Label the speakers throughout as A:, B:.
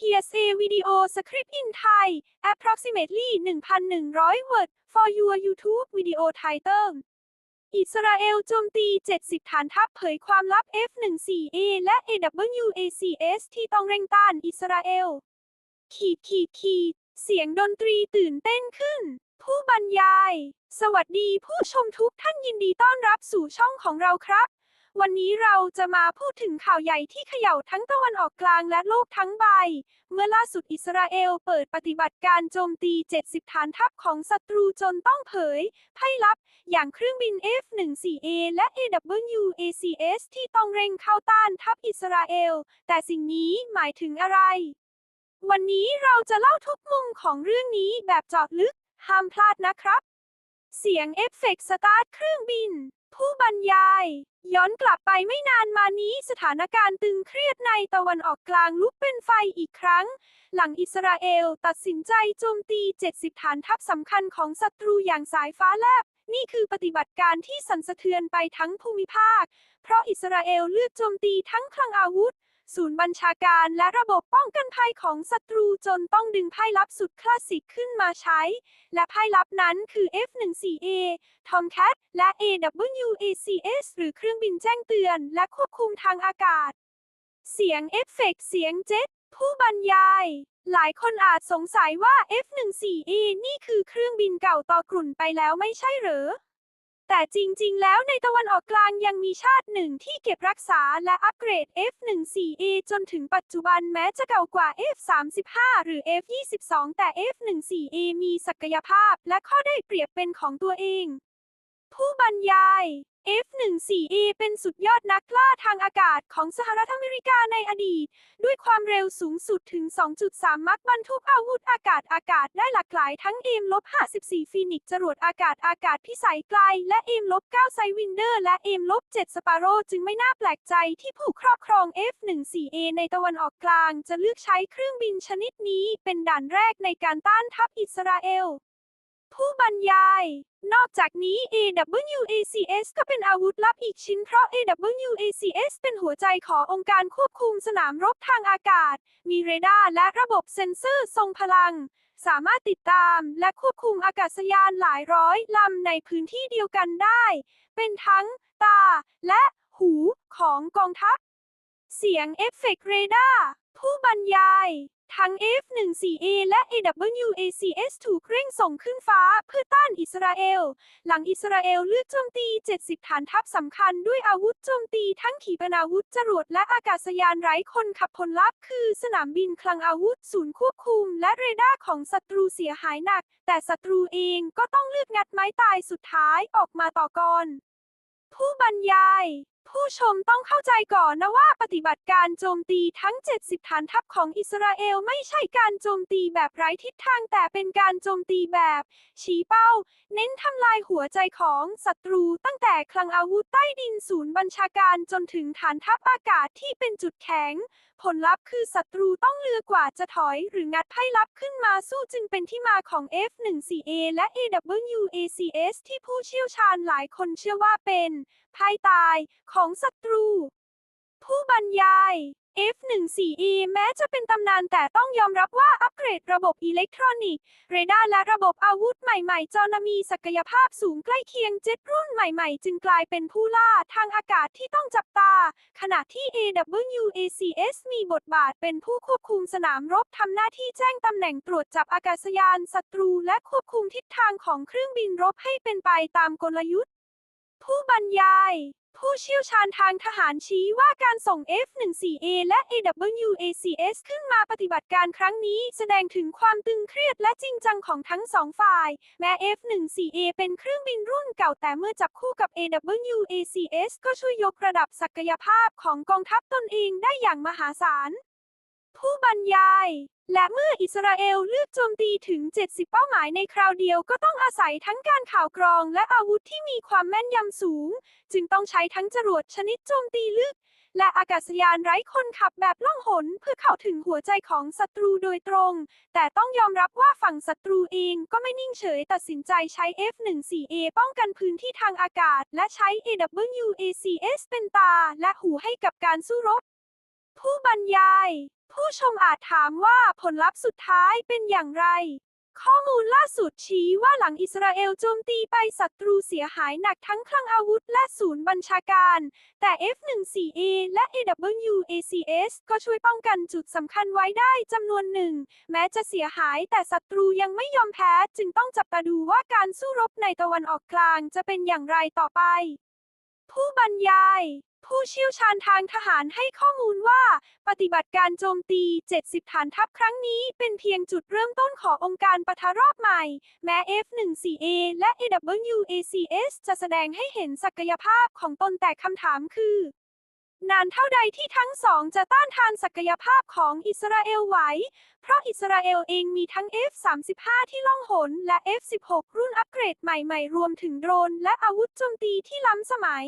A: Here's a video script in Thai approximately 1,100 word for your YouTube video title อิสราเอลโจมตี 70 ฐานทัพเผยความลับ F-14A และ AWACS ที่ต้องเร่งต้านอิสราเอล ขีดขีดขีด เสียงดนตรีตื่นเต้นขึ้น ผู้บรรยาย สวัสดีผู้ชมทุกท่านยินดีต้อนรับสู่ช่องของเราครับ วันนี้เราจะมาพูดถึงข่าวใหญ่ที่เขย่าทั้งตะวันออกกลางและโลกทั้งใบ เมื่อล่าสุดอิสราเอลเปิดปฏิบัติการโจมตี 70 ฐานทัพของศัตรูจนต้องเผยไพ่ลับ อย่างเครื่องบิน F-14A และ AWACS ที่ต้องเร่งเข้าต้านทัพอิสราเอล แต่สิ่งนี้หมายถึงอะไร วันนี้เราจะเล่าทุกมุมของเรื่องนี้แบบเจาะลึก ห้ามพลาดนะครับ เสียงเอฟเฟกต์สตาร์ทเครื่องบิน ผู้บรรยาย ย้อนกลับไปไม่นานมานี้สถานการณ์ตึงเครียดในตะวันออกกลางลุกเป็นไฟอีกครั้ง หลังอิสราเอลตัดสินใจโจมตี 70 ฐานทัพสำคัญของศัตรูอย่างสายฟ้าแลบ นี่คือปฏิบัติการที่สั่นสะเทือนไปทั้งภูมิภาค เพราะอิสราเอลเลือกโจมตีทั้งคลังอาวุธ ศูนย์บัญชาการและระบบป้องกันภัยของศัตรูจนต้องดึงไพ่ลับสุดคลาสสิกขึ้นมาใช้ และไพ่ลับนั้นคือ F-14A Tomcat และ AWACS หรือเครื่องบินแจ้งเตือน และควบคุมทางอากาศ เสียงเอฟเฟกต์เสียงเจ็ตผู้บรรยาย หลายคนอาจสงสัยว่า F-14A นี่คือเครื่องบินเก่าต่อกลุ่นไปแล้วไม่ใช่หรือ แต่จริงๆ แล้วในตะวันออกกลางยังมีชาติหนึ่งที่เก็บรักษาและอัปเกรด F-14A จนถึงปัจจุบันแม้จะเก่ากว่า F-35 หรือ F-22 แต่ F-14A มีศักยภาพและข้อได้เปรียบเป็นของตัวเอง ผู้บรรยาย F-14A เป็นสุดยอดนักล่าทางอากาศของสหรัฐอเมริกาในอดีต ด้วยความเร็วสูงสุดถึง 2.3 มักบรรทุกอาวุธอากาศอากาศได้หลากหลายทั้ง M-54 ฟีนิกจรวดอากาศอากาศพิสัยไกล และ M-9 ไซวินเดอร์ และ M-7 สปาโรจึงไม่น่าแปลกใจที่ผู้ครอบครอง F-14A ในตะวันออกกลาง จะเลือกใช้เครื่องบินชนิดนี้เป็นด่านแรกในการต้านทัพอิสราเอล ผู้บรรยาย นอกจากนี้ AWACS ก็เป็นอาวุธลับอีกชิ้นเพราะ AWACS เป็นหัวใจขององค์การควบคุมสนามรบทางอากาศ มีเรดาร์และระบบเซ็นเซอร์ทรงพลัง สามารถติดตามและควบคุมอากาศยานหลายร้อยลำในพื้นที่เดียวกันได้ เป็นทั้งตาและหูของกองทัพ เสียงเอฟเฟกต์เรดาร์ผู้บรรยาย ทั้ง F-14A และ AWACS ถูกเร่งส่งขึ้นฟ้าเพื่อต้านอิสราเอล หลังอิสราเอลเลือกโจมตี 70 ฐานทัพสำคัญด้วยอาวุธโจมตีทั้งขีปนาวุธจรวดและอากาศยานไร้คนขับผลลัพธ์คือสนามบินคลังอาวุธ ศูนย์ควบคุม และเรดาร์ของศัตรูเสียหายหนัก แต่ศัตรูเองก็ต้องเลือกงัดไม้ตายสุดท้ายออกมาต่อกรผู้บรรยาย ผู้ชมต้องเข้าใจก่อนนะว่าปฏิบัติการโจมตีทั้ง 70 ฐานทัพของอิสราเอลไม่ใช่การโจมตีแบบไร้ทิศทางแต่เป็นการโจมตีแบบ ชี้เป้า เน้นทำลายหัวใจของศัตรูตั้งแต่คลังอาวุธใต้ดินศูนย์บัญชาการจนถึงฐานทัพอากาศที่เป็นจุดแข็ง ผลลัพธ์คือศัตรูต้องเลือกกว่าจะถอยหรืองัดไพ่ลับขึ้นมาสู้จึงเป็นที่มาของ F-14A และ AWACS ที่ผู้เชี่ยวชาญหลายคนเชื่อว่าเป็นไพ่ตายของศัตรู ผู้บรรยาย F-14A แม้จะเป็นตำนานแต่ต้องยอมรับว่าอัปเกรดระบบอิเล็กทรอนิกส์ เรดาร์และระบบอาวุธใหม่ๆจนมีศักยภาพสูงใกล้เคียงเจ็ตรุ่นใหม่ๆ จึงกลายเป็นผู้ล่าทางอากาศที่ต้องจับตา ขณะที่ AWACS มีบทบาทเป็นผู้ควบคุมสนามรบทำหน้าที่แจ้งตำแหน่งตรวจจับอากาศยานศัตรูและควบคุมทิศทางของเครื่องบินรบให้เป็นไปตามกลยุทธ์ ผู้บรรยาย ผู้เชี่ยวชาญทางทหารชี้ว่าการส่ง F-14A และ AWACS ขึ้นมาปฏิบัติการครั้งนี้ แสดงถึงความตึงเครียดและจริงจังของทั้งสองฝ่าย แม้ F-14A เป็นเครื่องบินรุ่นเก่าแต่เมื่อจับคู่กับ AWACS ก็ช่วยยกระดับศักยภาพของกองทัพตนเองได้อย่างมหาศาล ผู้บรรยาย และเมื่ออิสราเอลเลือกโจมตีถึง 70 เป้าหมายในคราวเดียวก็ต้องอาศัยทั้งการข่าวกรองและอาวุธที่มีความแม่นยำสูง จึงต้องใช้ทั้งจรวดชนิดโจมตีลึก และอากาศยานไร้คนขับแบบล่องหนเพื่อเข้าถึงหัวใจของศัตรูโดยตรง แต่ต้องยอมรับว่าฝั่งศัตรูเองก็ไม่นิ่งเฉยตัดสินใจใช้ F-14A ป้องกันพื้นที่ทางอากาศ และใช้ AWACS เป็นตาและหูให้กับการสู้รบผู้บรรยาย ผู้ชมอาจถามว่าผลลัพธ์สุดท้ายเป็นอย่างไร ข้อมูลล่าสุดชี้ว่าหลังอิสราเอลโจมตีไปศัตรูเสียหายหนักทั้งคลังอาวุธและศูนย์บัญชาการ แต่ F-14A และ AWACS ก็ช่วยป้องกันจุดสำคัญไว้ได้จำนวนหนึ่ง แม้จะเสียหายแต่ศัตรูยังไม่ยอมแพ้ จึงต้องจับตาดูว่าการสู้รบในตะวันออกกลางจะเป็นอย่างไรต่อไป ผู้บรรยาย ผู้เชี่ยวชาญทางทหารให้ข้อมูลว่า ปฏิบัติการโจมตี 70 ฐานทัพครั้งนี้เป็นเพียงจุดเริ่มต้นขององค์การปะทะรอบใหม่ แม้ F-14A และ AWACS จะแสดงให้เห็นศักยภาพของตนแต่คำถามคือานเท่าใดที่ทั้งสองจะต้านทานศักยภาพของอิสราเอลไหว เพราะอิสราเอลเองมีทั้ง F-35 ที่ล่องหน และ F-16 รุ่นอัปเกรดใหม่ๆ รวมถึงโดรน และอาวุธโจมตีที่ล้ำสมัย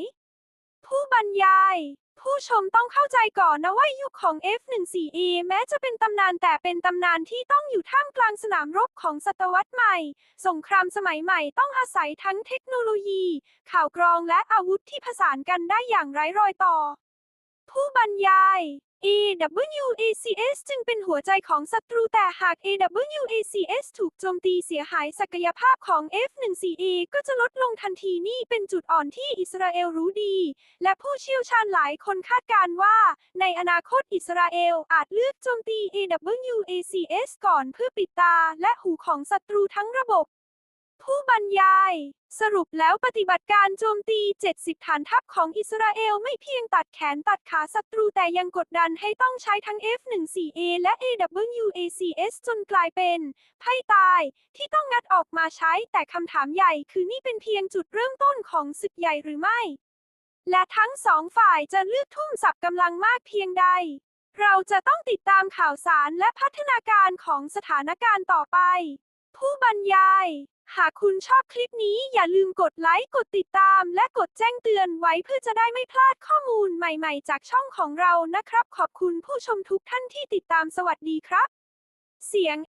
A: ผู้บรรยายผู้ชมต้องเข้าใจก่อนนะว่ายุคของ F-14A แม้จะเป็นตำนานแต่เป็นตำนานที่ต้องอยู่ท่ามกลางสนามรบของศตวรรษใหม่ สงครามสมัยใหม่ต้องอาศัยทั้งเทคโนโลยี ข่าวกรองและอาวุธที่ผสานกันได้อย่างไร้รอยต่อ ผู้บรรยาย AWACS จึงเป็นหัวใจของศัตรูแต่หาก AWACS ถูกโจมตีเสียหายศักยภาพของ F-14A ก็จะลดลงทันทีนี่เป็นจุดอ่อนที่อิสราเอลรู้ดี และผู้เชี่ยวชาญหลายคนคาดการณ์ว่า ในอนาคตอิสราเอลอาจเลือกโจมตี AWACS ก่อนเพื่อปิดตาและหูของศัตรูทั้งระบบ ผู้บรรยาย สรุปแล้วปฏิบัติการโจมตี 70 ฐานทัพของอิสราเอลไม่เพียงตัดแขนตัดขาศัตรูแต่ยังกดดันให้ต้องใช้ทั้ง F-14A และ AWACS จนกลายเป็นไพ่ตายที่ต้องงัดออกมาใช้แต่คำถามใหญ่คือนี่เป็นเพียงจุดเริ่มต้นของศึกใหญ่หรือไม่ และทั้งสองฝ่ายจะเลือกทุ่มสับกำลังมากเพียงใด เราจะต้องติดตามข่าวสารและพัฒนาการของสถานการณ์ต่อไป ผู้บรรยาย หากคุณชอบคลิปนี้อย่าลืมกดไลค์ กดติดตาม และกดแจ้งเตือนไว้เพื่อจะได้ไม่พลาดข้อมูลใหม่ๆ จากช่องของเรานะครับ ขอบคุณผู้ชมทุกท่านที่ติดตามสวัสดีครับ เสียง